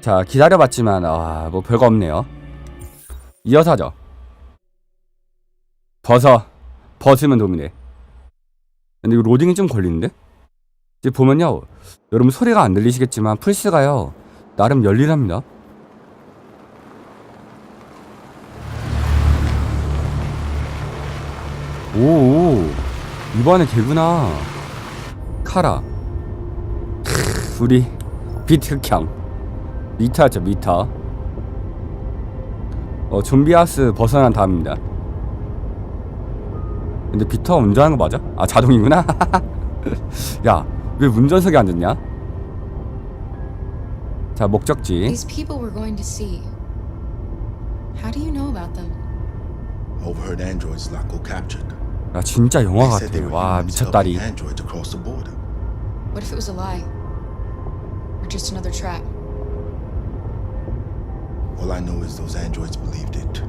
자 기다려봤지만 아뭐 별거 없네요. 이어서 하죠. 벗어. 벗으면 도미네. 근데 이거 로딩이 좀 걸리는데? 이제 보면요 여러분 소리가 안 들리시겠지만 플스가요 나름 열일합니다. 오 이번에 개구나. 카라. 크, 우리 비트 흑형 미타죠 미타 어 좀비하우스 벗어난 다음입니다 근데 비터 운전하는 거 맞아? 아 자동이구나 야 왜 운전석에 앉았냐 자 목적지 These people we're going to see. How do you know about them? Overheard androids Laco captured. 야 진짜 영화 They said they 같아 were 와 humans 미쳤다리 helping androids across the border. What if it was a lie? Or just another trap? All I know is those androids believed it.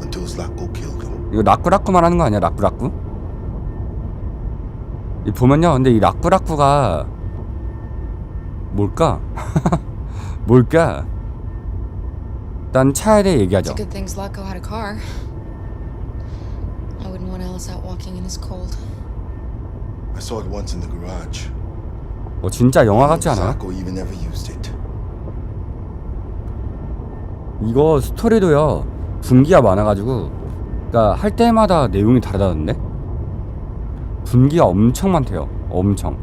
Until Zlatko killed them. 이거 라꾸라꾸만 하는 거 아니야 라꾸라꾸? 이 보면요 근데 이 라꾸라꾸가 뭘까? 뭘까? 일단 차에 대해 It's 얘기하죠 a good thing Zlatko had a car. I wouldn't want Alice out walking in this cold. I saw it once in the garage. 어 진짜 영화 같지 않아? Zlatko even ever used it. 이거 스토리도요 분기가 많아가지고 그니까 할 때마다 내용이 다르다던데? 분기가 엄청 많대요 엄청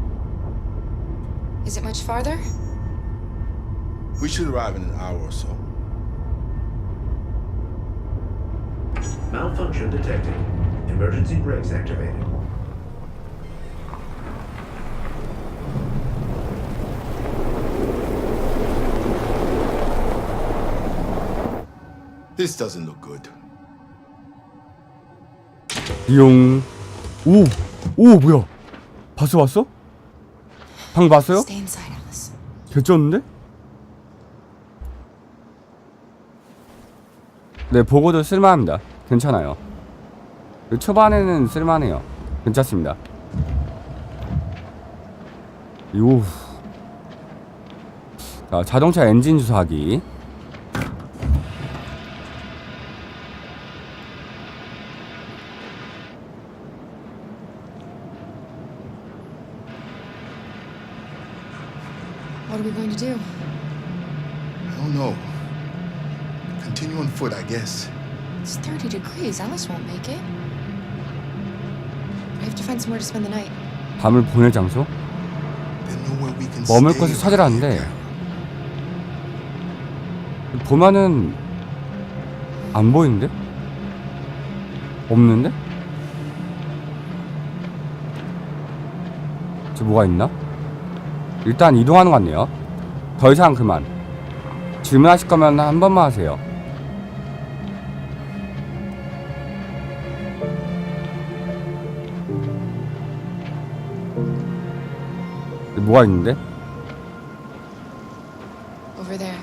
Is it much farther? We should arrive in an hour or so. Malfunction detected. Emergency brakes activated. This doesn't look good. 띠용 오! 오 뭐야 봤어 봤어? 방금 봤어요? Stay inside, Alice. 개쩌는데? 네 보고도 쓸만합니다 괜찮아요 그 초반에는 쓸만해요 괜찮습니다 요 자, 자동차 엔진 주사기 What are we going to do? I don't know. Continue on foot, I guess. It's 30 degrees. Alice won't make it. We have to find somewhere to spend the night. 밤을 보낼 장소? Then nowhere we can 머물 stay 곳을 around 찾으라는데 here. 보면은 안 보이는데? 없는데? 저 뭐가 있나? 일단 이동하는 것 같네요 더 이상 그만 질문하실 거면 한 번만 하세요 뭐가 있는데? Over there.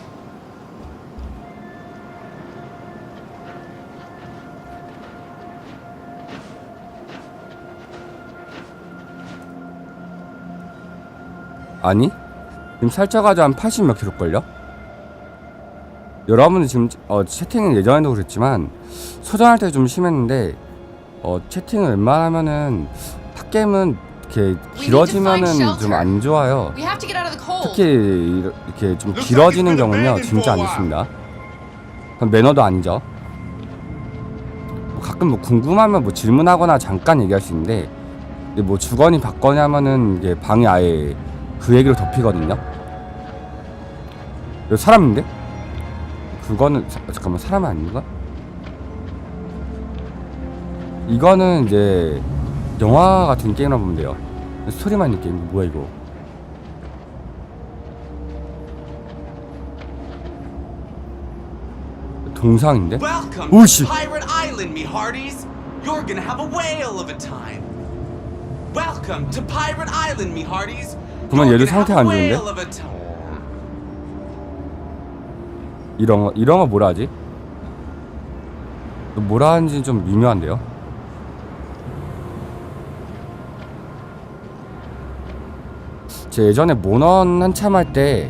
아니 지금 살쪄가지고 한 80 몇 킬로걸요? 여러분은 지금 어, 채팅은 예전에도 그랬지만 소전할 때 좀 심했는데 어, 채팅을 웬만하면 팟게임은 이렇게 길어지면은 좀 안 좋아요. We have to get out of the cold. 특히 이렇게 좀 길어지는 경우는요 진짜 안 좋습니다. 매너도 아니죠. 뭐 가끔 뭐 궁금하면 뭐 질문하거나 잠깐 얘기할 수 있는데 뭐 주거니 받거니 하면은 이게 방이 아예 그 얘기로 덮이거든요 여기 사람인데? 그거는 사- 잠깐만 사람 아닌가? 이거는 이제 영화 같은 게임이라 보면 돼요 스토리만 있는 게임 뭐야 이거 동상인데? Oh, hearties. You're gonna have a whale of a time. Welcome to Pirate Island, me hearties. 그만 have 상태가 안 좋은데? 이런 거 이런 거 뭐라 하지? 뭐라 하는지 좀 미묘한데요. 제 예전에 모넌 한참 할 때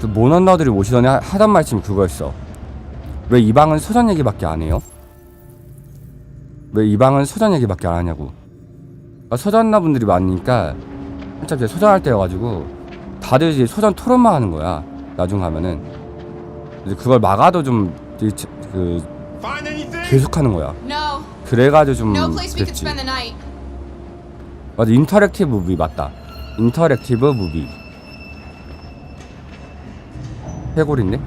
그 모넌러들이 오시더니 하- 하던 말씀이 그거였어. 왜 이 방은 소전 얘기밖에 안 해요? 왜 이 방은 소전 얘기밖에 안 하냐고. 아, 소전나 분들이 많으니까 한참 이제 소전할 때여가지고 다들 이제 소전 토론만 하는 거야. 나중 가면은 이제 그걸 막아도 좀그 Find anything? 계속 하는 거야. 그래가지고 좀 night. 맞아 인터랙티브 무비 맞다. 인터랙티브 무비. 해골인데?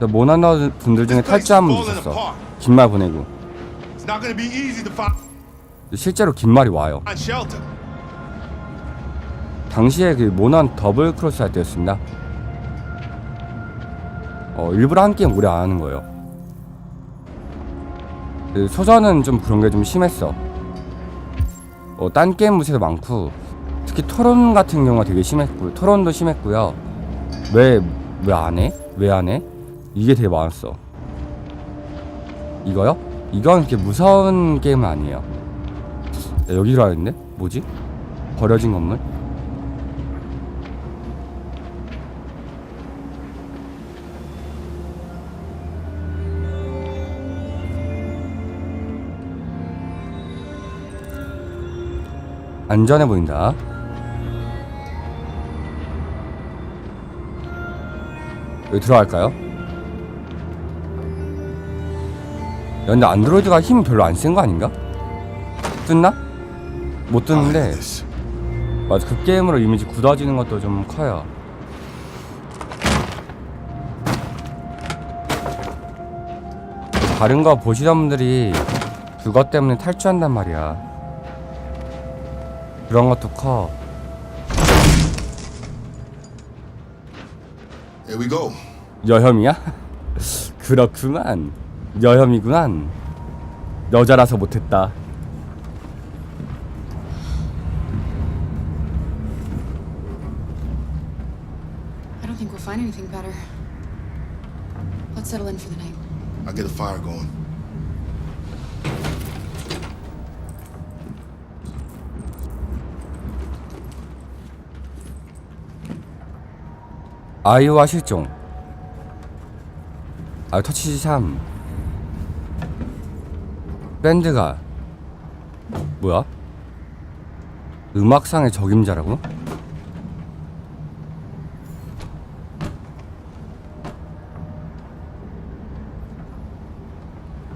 모나너 분들 중에 탈주한 분 있었어. 긴말 보내고. 실제로 긴 말이 와요. 당시에 그 모난 더블 크로스 할 때였습니다. 어, 일부러 한 게임 오래 안 하는 거예요. 그 소전은 좀 그런 게 좀 심했어. 어, 딴 게임 무새도 많고, 특히 토론 같은 경우가 되게 심했고, 토론도 심했고요. 왜, 왜 안 해? 왜 안 해? 이게 되게 많았어. 이거요? 이건 그렇게 무서운 게임은 아니에요. 야, 여기 들어가는데? 뭐지? 버려진 건물? 안전해 보인다. 여기 들어갈까요? 야, 근데 안드로이드가 힘 별로 안 센 거 아닌가? 뜯나? 못 this. 맞아 그 게임으로 이미지 굳어지는 것도 좀 커요. 다른 거 보시던 분들이 그것 때문에 탈주한단 말이야. 그런 것도 커. Here we go. 여혐이야? 그렇구만. 여혐이구만. 여자라서 못했다. I don't think we'll find anything better. Let's settle in for the night. I'll get a fire going. 아이오와 실종. 아 터치지 3. 밴드가 뭐야? 음악상의 적임자라고?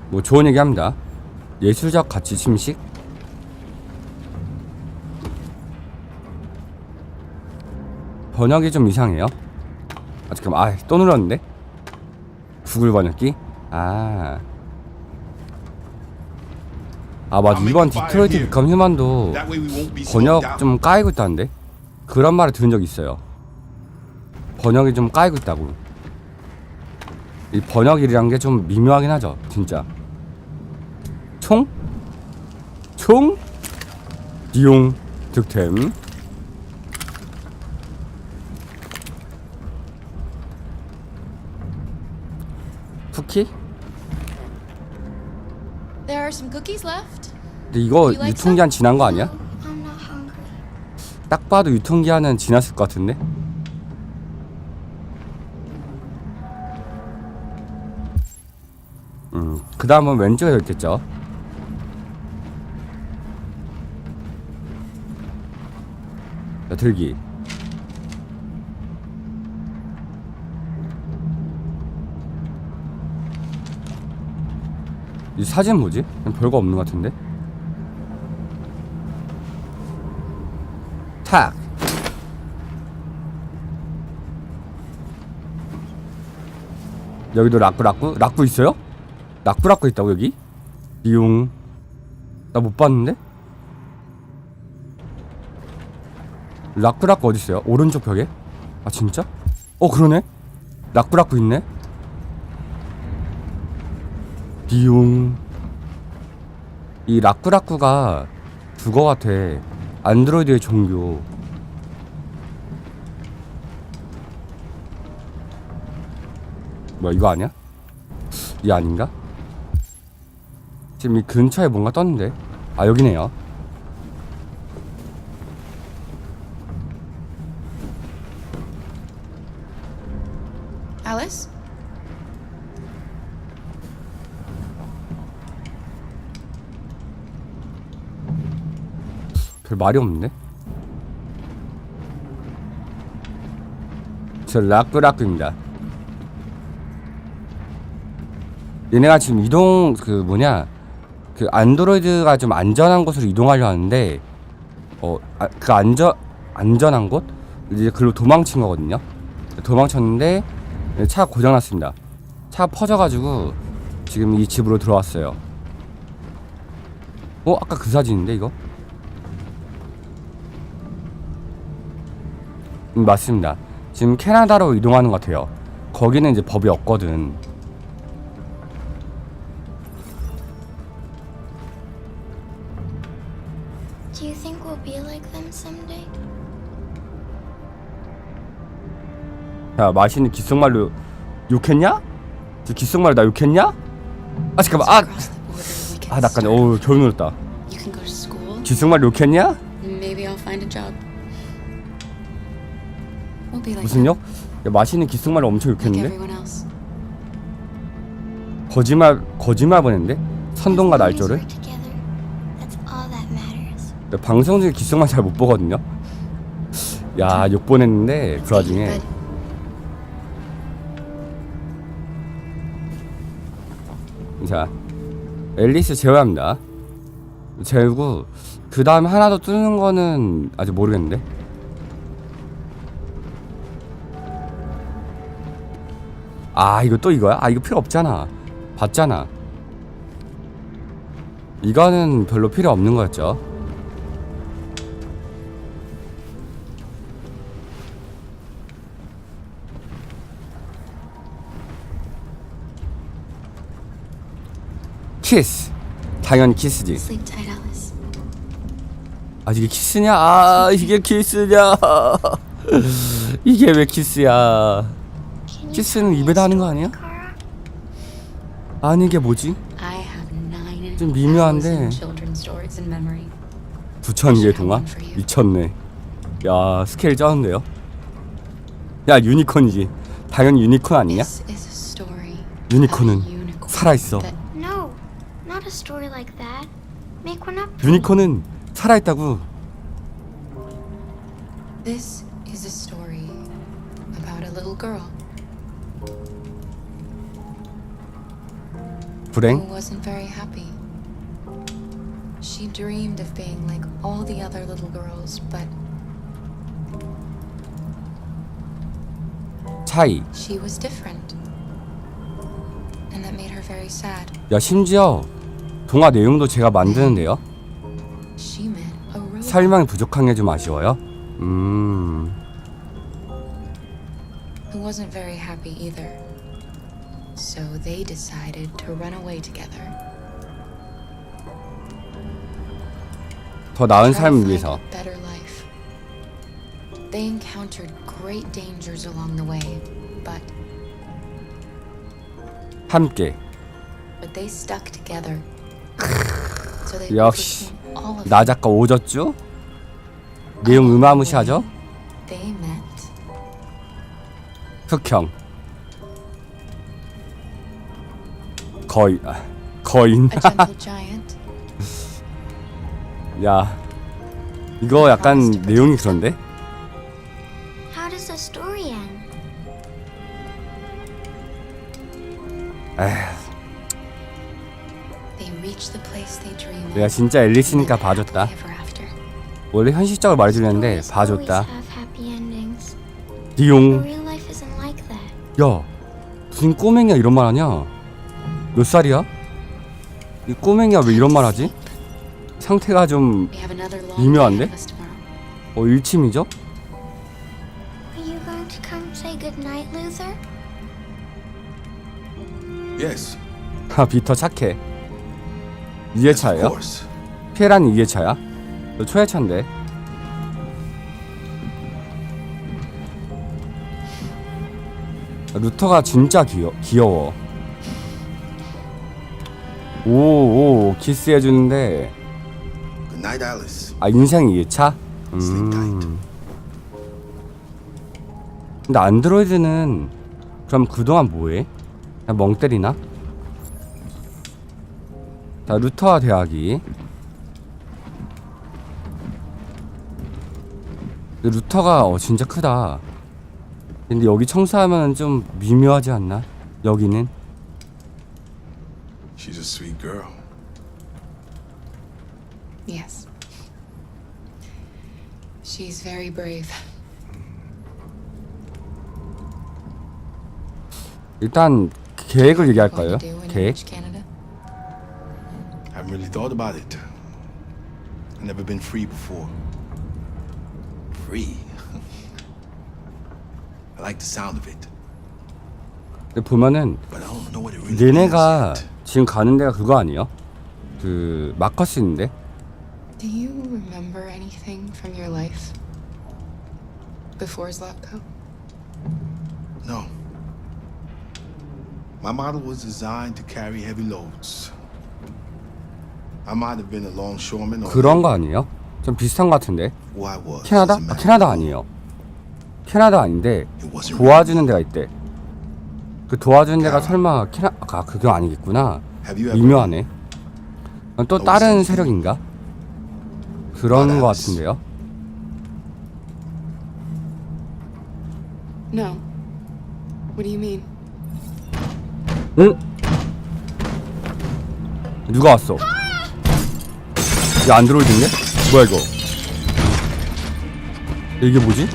뭐 좋은 얘기 합니다. 예술적 가치 침식? 번역이 좀 이상해요. 아 잠깐만. 아또 눌렀는데? 구글 번역기? 아. 아 맞아. 이번 디트로이트 비컴 slowed 번역. 좀 까이고 있다는데? 그런 말을 들은 적 있어요. 번역이 좀 까이고 있다고. 이 번역이란 게 좀 미묘하긴 하죠 진짜. 총? 총? 디용 득템 쿠키? There are some cookies left. 근데 이거 You like 유통기한 지난 거 아니야? I'm not hungry. 딱 봐도 유통기한은 지났을 것 같은데? 음, 그 다음은 왼쪽에 있겠죠? 자, 들기. 이 사진 뭐지? 별거 없는 것 같은데? 탁! 여기도 라꾸 라꾸? 라꾸 있어요? 라꾸 라꾸 있다고 여기? 이용 나 못 봤는데? 라꾸 어디 있어요? 오른쪽 벽에? 아 진짜? 어 그러네? 라꾸 라꾸 있네? 비용. 이 라꾸 라꾸가 그거 같아 안드로이드의 종교. 뭐야 이거 아니야? 이 아닌가? 지금 이 근처에 뭔가 떴는데? 아 여기네요 별 말이 없는데? 저 라꾸라꾸입니다. 얘네가 지금 이동 그 뭐냐 그 안드로이드가 좀 안전한 곳으로 이동하려 하는데 어그 안전 안전한 곳 이제 글로 도망친 거거든요. 도망쳤는데 차가 고장났습니다. 차가 퍼져가지고 지금 이 집으로 들어왔어요. 어 아까 그 사진인데 이거? 맞습니다. 지금 캐나다로 이동하는 것 같아요. 거기는 이제 법이 없거든. Do you think we'll be like them someday? 야, 마시는 귓속말로 욕했냐? 저 귓속말로 나 욕했냐? 아 잠깐만, 아, Across the border, we can 아나 약간 start. 어우 겨우 눌렀다. You can go to school. 귓속말로 욕했냐? Maybe I'll find a job. 무슨 욕? 야, 마시는 귓속말로 엄청 욕했는데? 거짓말 거짓말 보냈는데? 선동과 날조를? 나 방송 중에 귓속말 잘 못 보거든요. 야, 욕 보냈는데 그 와중에 자 앨리스 제외합니다 제외고 그 다음에 하나 더 뜨는 거는 아직 모르겠는데 아 이거 또 이거야? 아 이거 필요 없잖아 봤잖아 이거는 별로 필요 없는 거였죠 키스 당연히 키스지. 아 이게 키스냐? 아 이게 키스냐? 이게 왜 키스야? 키스는 입에다 하는 거 아니야? 아니 이게 뭐지? 좀 미묘한데. 부천 개 동화? 미쳤네. 야 스케일 쩌는데요? 야 유니콘이지. 당연히 유니콘 아니냐? 유니콘은 살아있어. 유니콘은 살아있다고. This is a story about a little girl 불행? wasn't very happy. She dreamed of being like all the other little girls, but 차이. she was different. And that made her very sad. 야 심지어 동화 내용도 제가 만드는데요. She met a robot. 설명이 부족한 게 좀 아쉬워요. 음. who wasn't very happy either. So they decided to run away together. 더 나은 try to 삶을 find 위해서. a better life. They encountered great dangers along the way, but 함께. but they stuck together. so they 역시 overcame all of 나 them. 작가 오졌죠? 내용 음아무시하죠? They met 흑형 거의 아, 거인 야 이거 약간 내용이 그런데? 에휴 내가. 진짜 lived 봐줬다. 원래 현실적으로 말해주려는데 봐줬다 that. 야 무슨 꼬맹이야 이런 말 하냐 몇 살이야? 이 꼬맹이야 왜 이런 말 하지? 상태가 좀 미묘한데? 어, 일침이죠? Are you going to come say goodnight, Luther? Yes. 아 비터 착해 Yes, of 2회차예요? course. 피에란 2회차야? 너 초회차인데 루터가 진짜 귀여, 귀여워 오 오 키스해 주는데 Good night, Alice. 아 2회차? Sleep 음. 근데 안드로이드는 그럼 그동안 뭐해? 그냥 멍 때리나? 자 루터와 대화기 루터가 어 진짜 크다 근데 여기 청소하면 좀 미묘하지 않나? 여기는 a sweet girl. Yes. She's very brave. 일단 계획을 얘기할까요? Going to do when you 계획? reach Canada? I haven't really thought about it. I've never been free before. Free? I like the sound of it, 근데 보면은 but I don't know what it really means 얘네가 yet. 지금 가는 데가 그거 아니에요? 그 마커스인데 Do you remember anything from your life before Zlatko? No. My model was designed to carry heavy loads. I might have been a longshoreman or 그런 거 아니에요? 좀 비슷한 거 같은데 who I was. 캐나다? a 아, man. 캐나다 아니에요 캐나다 아닌데 It wasn't 도와주는 데가 있대 그 도와주는 데가 야. 설마 캐나 아 그거 아니겠구나 미묘하네 또 다른 센 세력인가? 그런 거 바다스. 같은데요 No. What do you mean? 응? 누가 왔어? 야 안드로이드인데? 뭐야 이거? 이게 뭐지?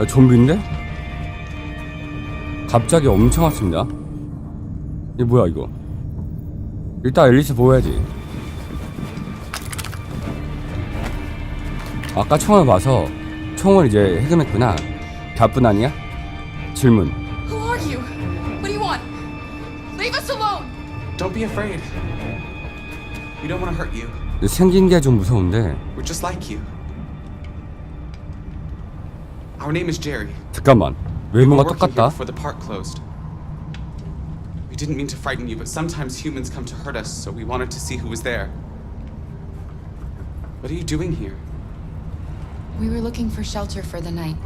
야 좀비인데? 갑자기 엄청 왔습니다 이게 뭐야 이거 일단 앨리스 보여야지 아까 총을 봐서 총을 이제 해금했구나 답분 아니야? 질문 Who are you? What do you want? Leave us alone! Don't be afraid. We don't want to hurt you. 생긴 게 좀 무서운데 We're just like you. Our name is Jerry. 잠깐만 외모가 똑같다 before the park closed. We didn't mean to frighten you, but sometimes humans come to hurt us, so we wanted to see who was there. What are you doing here? We were looking for shelter for the night.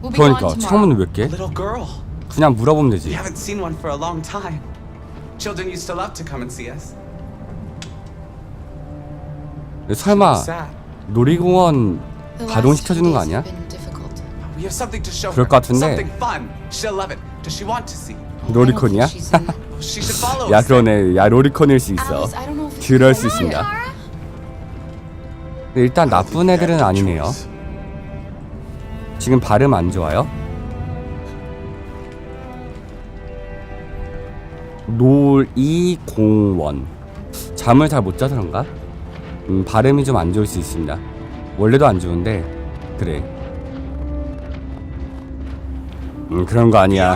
We'll be gone 그러니까 tomorrow. 창문을 왜 A 깨? little girl. 그냥 물어보면 We 되지 haven't seen one for a long time. Children used to love to come and see us. 설마 Sad. 놀이공원 The last 가동시켜주는 few 거 days 아니야? have been difficult. We have something to show 그럴 her. 것 같은데. Something fun. She'll love it. Does she want to see? 로리콘이야? Oh, she should follow 야 us. 그러네 야 로리콘일 수 있어 Alice, I don't know if it's 그럴 수. 있습니다 일단 나쁜 애들은 아니네요. 지금 발음 안 좋아요? 놀이공원 잠을 잘 못 자서 그런가? 음, 발음이 좀 안 좋을 수 있습니다 원래도 안 좋은데 그래 음 그런 거 아니야.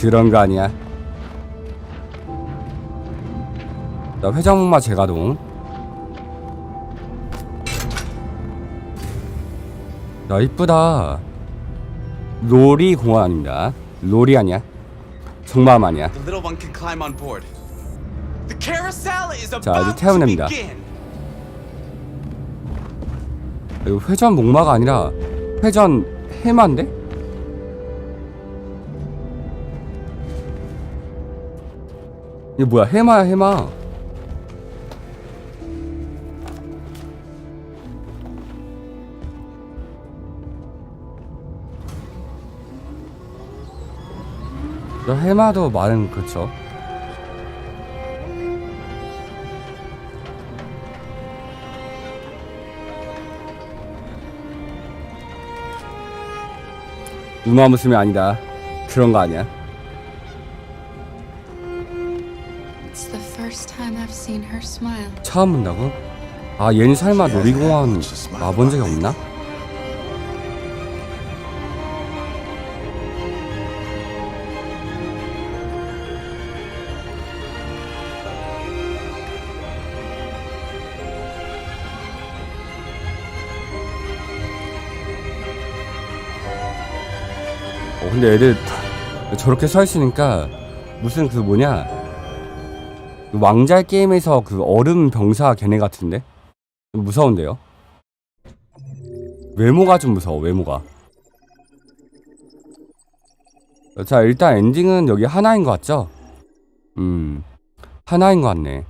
그런 거 아니야. 자 회전목마 재가동. 야 이쁘다. 놀이공원 아닙니다. 놀이 아니야. 속마음 아니야. 자, 이제 begin. 이거 회전 목마가 아니라 회전 해마인데? 이게 뭐야? 해마야 해마. 저 해마도 말은 그렇죠. 우마무스이 아니다. 그런 거 아니야 처음 본다고? 아 얘는 설마 놀이공원 와본 적이 없나? 어 근데 애들 저렇게 서 있으니까 무슨 그 뭐냐 그 왕좌의 게임에서 그 얼음 병사 걔네 같은데? 좀 무서운데요? 외모가 좀 무서워 외모가. 자 일단 엔딩은 여기 하나인 것 같죠? 음 하나인 것 같네.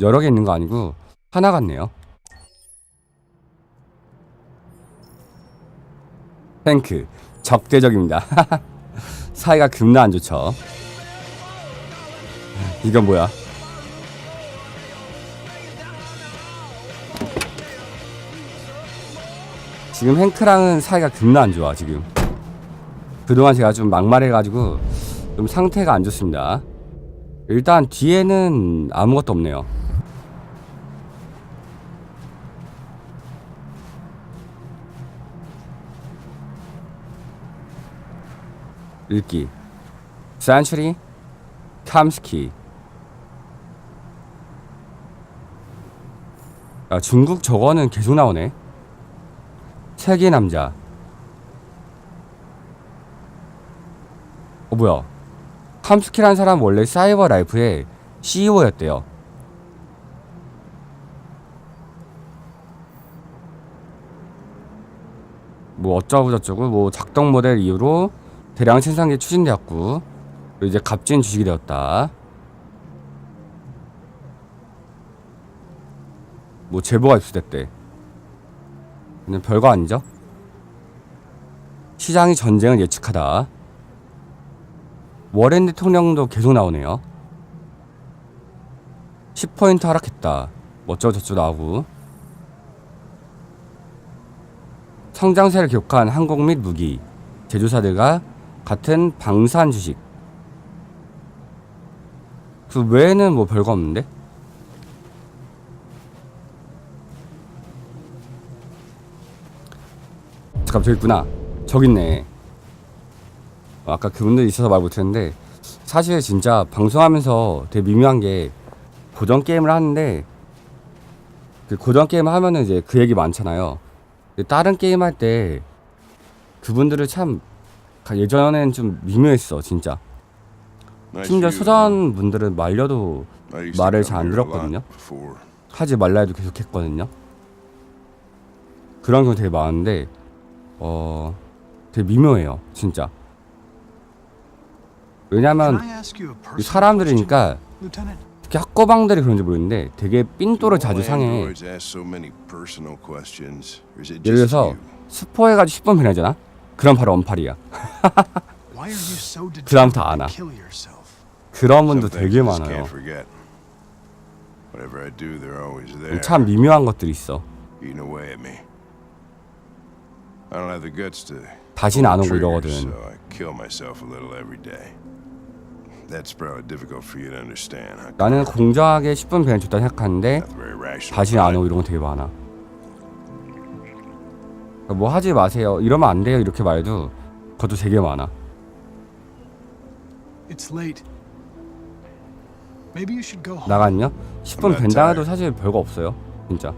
여러 개 있는 거 아니고 하나 같네요. 탱크 적대적입니다. 사이가 겁나 안 좋죠 이건 뭐야? 지금 행크랑은 사이가 겁나 안 좋아 지금. 그동안 제가 좀 막말해가지고 좀 상태가 안 좋습니다. 일단 뒤에는 아무것도 없네요. 읽기. 센츄리 캄스키 아 중국 저거는 계속 나오네. 세계 남자. 어 뭐야. 캄스키란 사람 원래 사이버 라이프의 CEO였대요. 뭐 어쩌고 저쩌고 뭐 작동 모델 이후로 대량 생산기 추진되었고 이제 값진 주식이 되었다 뭐 제보가 입수됐대 근데 별거 아니죠? 시장이 전쟁을 예측하다. 워렌 대통령도 계속 나오네요. 10포인트 하락했다. 뭐 어쩌고저쩌고 나오고. 성장세를 기록한 항공 및 무기 제조사들과 같은 방산 주식. 그 외에는 뭐 별거 없는데 잠깐 저기 있구나. 저기 있네. 어, 아까 그분들 있어서 말 못했는데 사실 진짜 방송하면서 되게 미묘한 게 고전 게임을 하는데 그 고전 게임을 하면은 이제 그 얘기 많잖아요. 다른 게임 할 때 그분들을 참 예전엔 좀 미묘했어 진짜. 심지어 소전 분들은 말려도 말을 잘 안 들었거든요. 하지 말라 해도 계속 했거든요. 그런 경우 되게 많은데 어 되게 미묘해요 진짜. 왜냐면 이 사람들이니까 특히 학고방들이 그런지 모르겠는데 되게 삔또를 자주 상해. 예를 들어서 스포해가지고 10분 변하잖아? 그럼 바로 언팔이야. 그 다음부터 안 와. 그런 분도 되게 많아요. 참 미묘한 것들이 있어 다시는 안 오고 이러거든. 나는 공정하게 10분 변해 줬다 생각하는데 다시는 안 오고 이런 거 되게 많아. 그러니까 뭐 하지 마세요. 이러면 안 돼요. 이렇게 말해도 그것도 되게 많아. 나간요? 10분 벤당해도 사실 별거 없어요 진짜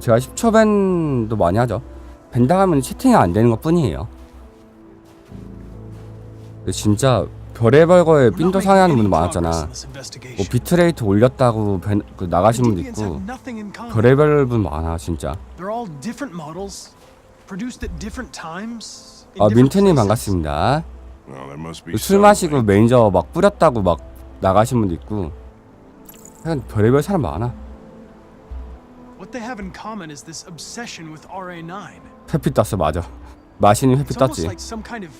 제가 10초 밴도 많이 하죠. 벤당하면 채팅이 안 되는 것 뿐이에요. 진짜 별의별 거에 삔도 상해하는 분들 많았잖아. 뭐 비트레이트 올렸다고 벤, 그 나가신 분도 있고 별의별 분 많아 진짜. 아 민트님 반갑습니다. 술 마시고 매니저 막 뿌렸다고 막 나가신 분도 있고. 그냥 별의별 사람 많아 What they have in common is this obsession with RA9. 회피 떴어 맞아. 마시는 회피 It's almost 떴지 like some kind of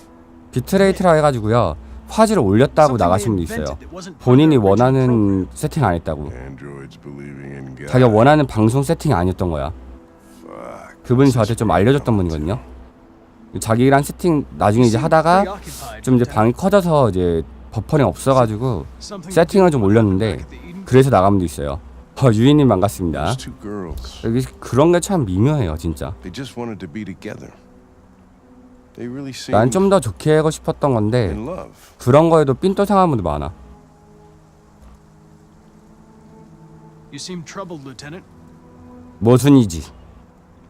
비트레이트라 해가지고요. 화질을 올렸다고 나가신 분도 있어요. 본인이 원하는 세팅 안 했다고. 자기가 원하는 방송 세팅이 아니었던 거야. 그분이 저한테 좀 알려줬던 분이거든요. 자기랑 세팅 나중에 이제 하다가 좀 이제 방이 커져서 이제 버퍼링 없어가지고 세팅을 좀 올렸는데 그래서 나간 분도 있어요 어, 유인님 반갑습니다 여기 그런 게 참 미묘해요 진짜 난좀더 좋게 하고 싶었던 건데 그런 거에도 삔또 상한 분도 많아 You seem troubled, Lieutenant. 모순이지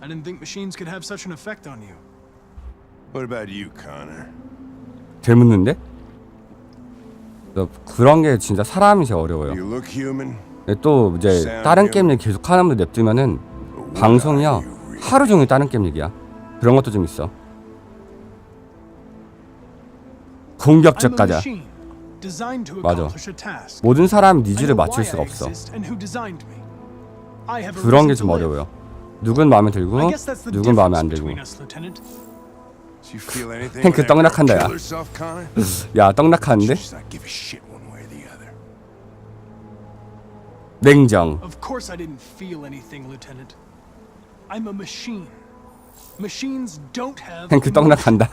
I didn't think machines could have such an effect on you. What about you, Connor? 잘 묻는데? 너 그런 게 진짜 사람이 제일 어려워요 You look human. 또 이제 다른 게임 얘기 계속 분들 냅두면은 방송이요 하루 종일 다른 게임 얘기야 그런 것도 좀 있어 공격적가자. 맞아. 모든 사람 니즈를 맞출 수가 없어. 그런 게 좀. 어려워요. 누군 마음에 들고 누군 마음에 안 들고. 탱크 떡락한다, 야. killed herself, Connor? 야 떡락하는데 냉정. Of course I didn't feel anything, Lieutenant. I'm a machine. Machines don't have emotion. 떡락한다.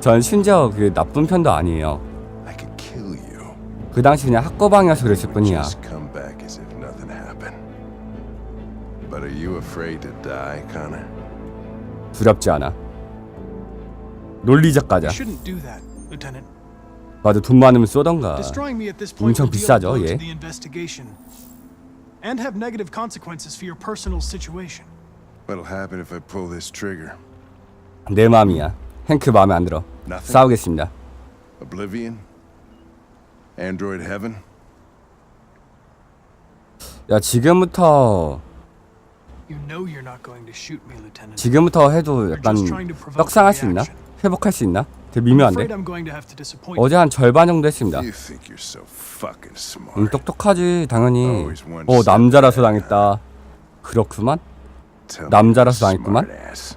전 심지어 그 나쁜 편도 아니에요. I could kill you. 그 당시 그냥 학고방이어서 그랬을 뿐이야. Just come back as if nothing happened. But are you afraid to die, Connor? 두렵지 않아. 논리적 가자. You shouldn't do that, Lieutenant. 맞아 돈 많으면 쏘던가. 엄청 비싸죠, investigation and have negative consequences for your personal situation. What'll happen if I pull this trigger? 내 마음이야. 행크 마음에 안 들어. Nothing. 싸우겠습니다. Oblivion? Android heaven? 야 지금부터 You know you're not going to shoot me, Lieutenant. 지금부터 해도 약간 떡상할 수 있나? 회복할 수 있나? 되게 미묘한데. 어제 한 절반 정도 했습니다. 응, 똑똑하지 당연히. 어 남자라서. 당했다. 그렇구만. 남자라서 당했구만. smart-ass.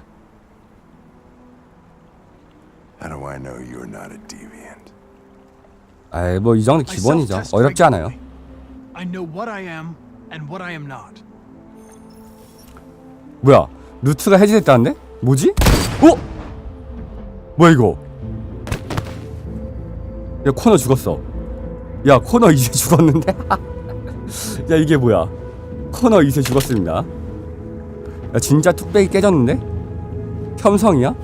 How do I know you're not a deviant? 아이 뭐이 정도 기본이죠. 어렵지 않아요. regularly. I know what I am and what I am not. 뭐야? 루트가 해제됐다는데? 뭐지? 어? 뭐야 이거? 야 코너 죽었어. 야 코너 이제 죽었는데? 야 이게 뭐야? 코너 이제 죽었습니다. 야 진짜 뚝배기 깨졌는데? 혐성이야?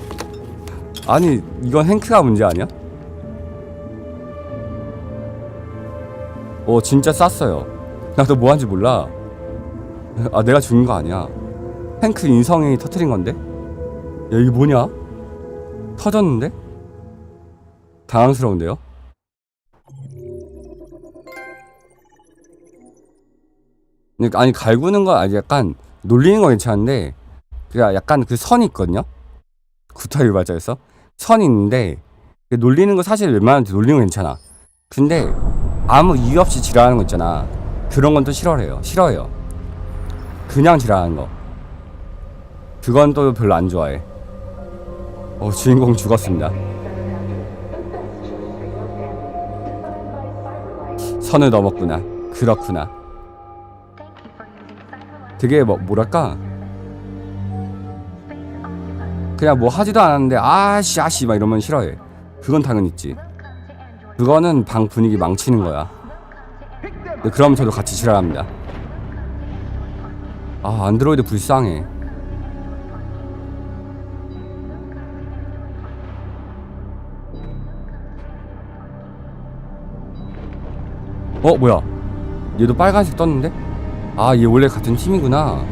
아니 이건 행크가 문제 아니야? 어 진짜 쌌어요. 나도 뭐 한지 몰라. 아 내가 죽은 거 아니야. 탱크 인성이 터트린 건데? 야 이게 뭐냐? 터졌는데? 당황스러운데요? 그러니까 아니 갈구는 거 아니 약간 놀리는 거 괜찮은데 그냥 약간 그 선이 있거든요? 구타 유발자에서 선이 있는데 그 놀리는 거 사실 웬만하면 놀리는 거 괜찮아 근데 아무 이유 없이 지랄하는 거 있잖아 그런 건 또 싫어해요 싫어해요 그냥 지랄하는 거 그건 또 별로 안 좋아해. 어, 주인공 죽었습니다. 선을 넘었구나. 그렇구나. 되게 뭐, 뭐랄까. 그냥 뭐 하지도 않았는데, 아씨, 아씨, 막 이러면 싫어해. 그건 당연히 있지. 그거는 방 분위기 망치는 거야. 근데 그럼 저도 같이 싫어합니다. 아, 안드로이드 불쌍해. 어 뭐야 얘도 빨간색 떴는데 아 얘 원래 같은 팀이구나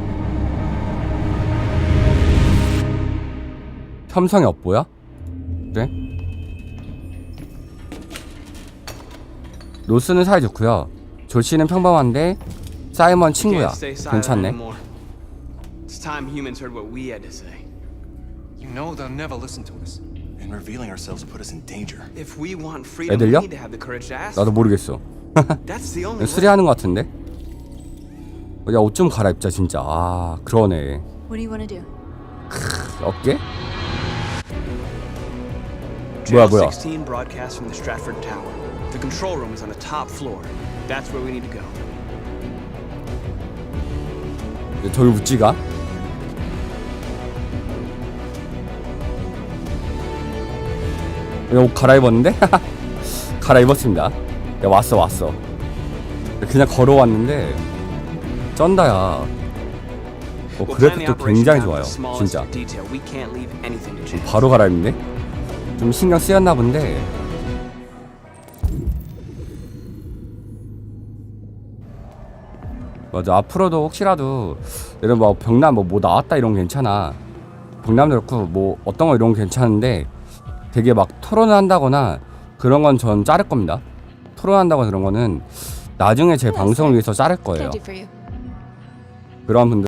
혐성이 업보야 그래 로스는 사이 좋고요 조씨는 평범한데 사이먼 친구야 괜찮네 anymore. It's time humans heard what we had to say. You know they'll never listen to us. And revealing ourselves will put us in danger. If we want freedom, we 애들요? need to have the courage to ask. 나도 모르겠어 That's the only way. 수리하는 것 같은데 야 옷 좀 갈아입자 진짜 아 그러네 What do you want to do? 어깨? 뭐야, 뭐야. 16 broadcast from the Stratford Tower. The control room is on the top floor. That's where we need to go. 저기 묻지가 옷 갈아입었는데? 갈아입었습니다 야 왔어 왔어. 그냥 걸어왔는데 쩐다야. 어, 그래픽도 operation 굉장히 좋아요 진짜. 바로 갈아입네? 좀 신경 쓰였나 본데. 맞아 앞으로도 혹시라도 예를 뭐 병남 뭐, 뭐 나왔다 이런 거 괜찮아. 병남도 그렇고 뭐 어떤 거 이런 거 괜찮은데 되게 막 토론을 한다거나 그런 건 전 자를 겁니다 토론한다거나 그런 거는 나중에 제 방송을 위해서 자를 거예요. 그런 분들